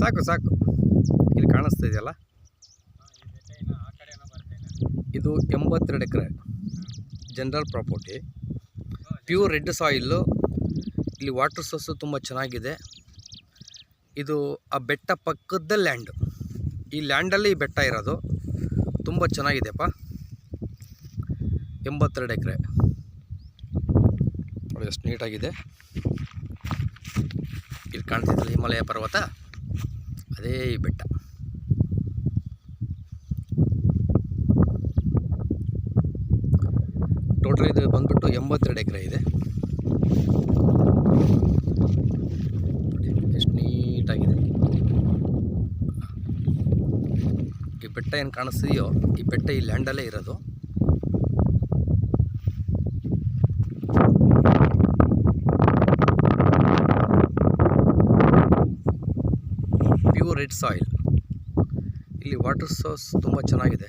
ಸಾಕು ಸಾಕು. ಇಲ್ಲಿ ಕಾಣಿಸ್ತಾ ಇದೆಯಲ್ಲ? ಇದು ಎಂಬತ್ತೆರಡು acre general property. Pure red soil ಇಲ್ಲಿ ವಾಟರ್ ಸೋರ್ಸು ತುಂಬ ಚೆನ್ನಾಗಿದೆ. ಇದು ಆ ಬೆಟ್ಟ ಪಕ್ಕದ ಲ್ಯಾಂಡ್ ಈ ಲ್ಯಾಂಡಲ್ಲಿ ಈ ಬೆಟ್ಟ ಇರೋದು. ತುಂಬ ಚೆನ್ನಾಗಿದೆಪ್ಪ. ಎಂಬತ್ತೆರಡು ಎಕರೆ. ನೋಡಿ, ಎಷ್ಟು ನೀಟಾಗಿದೆ ಇಲ್ಲಿ ಕಾಣ್ತಿದ್ದಲ್ಲ ಹಿಮಾಲಯ ಪರ್ವತ? ಅದೇ ಈ ಬೆಟ್ಟ. ಟೋಟಲ್ ಇದು ಬಂದ್ಬಿಟ್ಟು ಎಂಬತ್ತೆರಡು ಎಕರೆ ಇದೆ. ಎಷ್ಟು ನೀಟಾಗಿದೆ. ಈ ಬೆಟ್ಟ ಏನು ಕಾಣಿಸ್ತಿದೆಯೋ, ಈ ಬೆಟ್ಟ ಈ ಲ್ಯಾಂಡಲ್ಲೇ ಇರೋದು. Pure red soil. ಇಲ್ಲಿ ವಾಟರ್ ಸೋರ್ಸ್ ತುಂಬ ಚೆನ್ನಾಗಿದೆ.